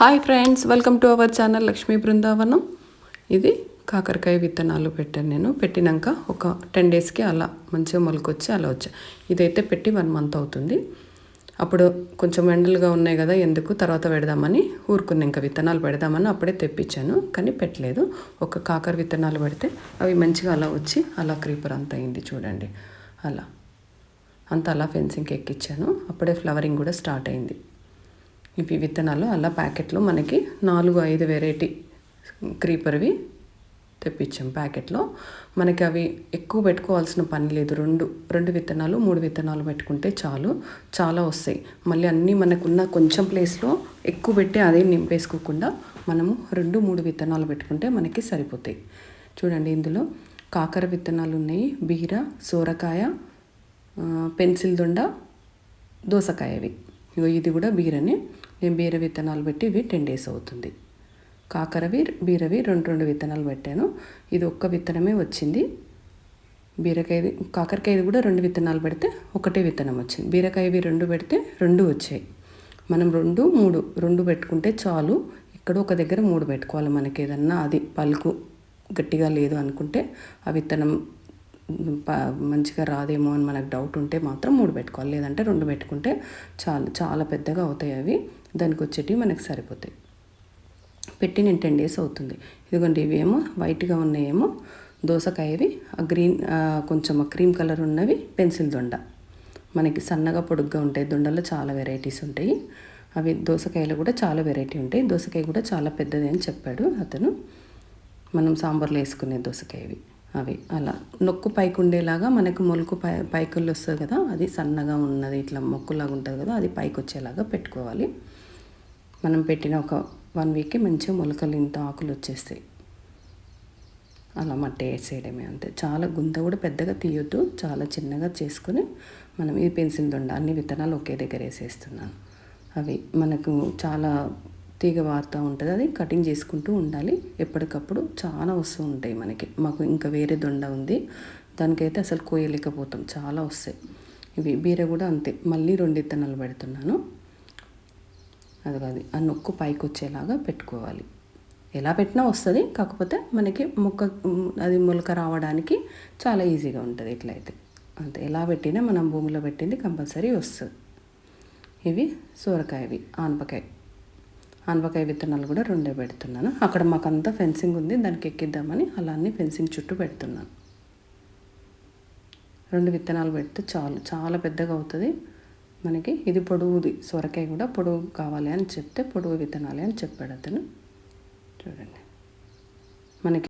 Hi friends welcome to our channel Lakshmi Brindavanam ఇది కాకరకాయ విత్తనాలు పెట్టాను నేను. పెట్టినాక ఒక టెన్ డేస్కి అలా మంచిగా మొలకొచ్చి అలా వచ్చాయి ఇదైతే పెట్టి వన్ మంత్ అవుతుంది. అప్పుడు కొంచెం ఎండలుగా ఉన్నాయి కదా ఎందుకు? తర్వాత పెడదామని ఊరుకున్న. ఇంకా విత్తనాలు పెడదామని అప్పుడే తెప్పించాను కానీ పెట్టలేదు. ఒక కాకర విత్తనాలు పెడితే అవి మంచిగా అలా వచ్చి అలా క్రీపర్ అంత అయింది చూడండి. అలా. అంత అలా ఫెన్సింగ్కి ఎక్కించాను అప్పుడే ఫ్లవరింగ్ కూడా స్టార్ట్ అయింది. ఇవి విత్తనాలు అలా ప్యాకెట్లో మనకి నాలుగు ఐదు వెరైటీ క్రీపర్వి తెప్పించాం ప్యాకెట్లో. మనకి అవి ఎక్కువ పెట్టుకోవాల్సిన పని లేదు. రెండు రెండు విత్తనాలు మూడు విత్తనాలు పెట్టుకుంటే చాలు. చాలా వస్తాయి. మళ్ళీ అన్నీ మనకున్న కొంచెం ప్లేస్లో ఎక్కువ పెట్టి అదే నింపేసుకోకుండా మనము రెండు మూడు విత్తనాలు పెట్టుకుంటే మనకి సరిపోతాయి. చూడండి ఇందులో కాకర విత్తనాలు ఉన్నాయి. బీర సోరకాయ పెన్సిల్ దొండ దోసకాయవి. ఇగో ఇది కూడా బీరని. నేను బీర విత్తనాలు పెట్టి ఇవి టెన్ డేస్ అవుతుంది. కాకరవి బీరవి రెండు రెండు విత్తనాలు పెట్టాను. ఇది ఒక్క విత్తనమే వచ్చింది. బీరకాయది కాకరకాయది కూడా రెండు విత్తనాలు పెడితే ఒకటే విత్తనం వచ్చింది. బీరకాయవి రెండు పెడితే రెండు వచ్చాయి. మనం రెండు మూడు రెండు పెట్టుకుంటే చాలు. ఇక్కడ ఒక దగ్గర మూడు పెట్టుకోవాలి మనకి ఏదన్నా అది పలుకు గట్టిగా లేదు అనుకుంటే ఆ విత్తనం మంచిగా రాదేమో అని మనకు డౌట్ ఉంటే మాత్రం మూడు పెట్టుకోవాలి. లేదంటే రెండు పెట్టుకుంటే చాలా చాలా పెద్దగా అవుతాయి అవి. దానికి వచ్చేటివి మనకు సరిపోతాయి. పెట్టి నేను టెన్ డేస్ అవుతుంది. ఇదిగోండి ఇవేమో వైట్గా ఉన్నాయేమో. దోసకాయవి ఆ గ్రీన్ కొంచెం క్రీమ్ కలర్ ఉన్నవి పెన్సిల్ దొండ. మనకి సన్నగా పొడుగ్గా ఉంటాయి. దొండలో చాలా వెరైటీస్ ఉంటాయి. అవి దోసకాయలు కూడా చాలా వెరైటీ ఉంటాయి. దోసకాయ కూడా చాలా పెద్దది అని చెప్పాడు అతను. మనం సాంబార్లో వేసుకునే దోసకాయవి. అవి అలా. నొక్కు పైకి ఉండేలాగా మనకు మొలుకు పై పైకులు వస్తుంది కదా అది సన్నగా ఉన్నది ఇట్లా మొక్కులాగా ఉంటుంది కదా అది పైకి వచ్చేలాగా పెట్టుకోవాలి. మనం పెట్టిన ఒక వన్ వీక్కి మంచిగా మొలకలు ఇంత ఆకులు వచ్చేస్తాయి. అలా మట్టి వేసేయడమే అంతే. చాలా గుంత కూడా పెద్దగా తీయొద్దు చాలా చిన్నగా చేసుకొని మనం ఇది పెన్సిల్ దొండ అన్ని విత్తనాలు ఒకే దగ్గర వేసేస్తున్నాను. అవి మనకు చాలా తీగ వారుతూ ఉంటుంది. అది కటింగ్ చేసుకుంటూ ఉండాలి. ఎప్పటికప్పుడు చాలా వస్తూ ఉంటాయి మనకి. మాకు ఇంకా వేరే దొండ ఉంది. దానికైతే అసలు కోయలేకపోతాం. చాలా వస్తాయి. ఇవి బీర కూడా అంతే. మళ్ళీ రెండు ఇత్తనాలు పెడుతున్నాను. అది. కాదు ఆ నొక్కు పైకి వచ్చేలాగా పెట్టుకోవాలి. ఎలా పెట్టినా వస్తుంది. కాకపోతే మనకి మొక్క అది మొలక రావడానికి చాలా ఈజీగా ఉంటుంది ఇట్లయితే. అంతే. ఎలా పెట్టినా మనం భూమిలో పెట్టింది కంపల్సరీ వస్తుంది. ఇవి సూరకాయవి ఆనపకాయ. ఆనపకాయ విత్తనాలు కూడా రెండే పెడుతున్నాను. అక్కడ మాకంతా ఫెన్సింగ్ ఉంది దానికి ఎక్కిద్దామని అలా అన్ని ఫెన్సింగ్ చుట్టూ పెడుతున్నాను. రెండు విత్తనాలు పెడితే చాలు చాలా పెద్దగా అవుతుంది. మనకి ఇది పొడవుది సొరకాయ కూడా పొడవు కావాలి అని చెప్తే పొడవు విత్తనాలి అని చెప్పాడు అతను. చూడండి. మనకి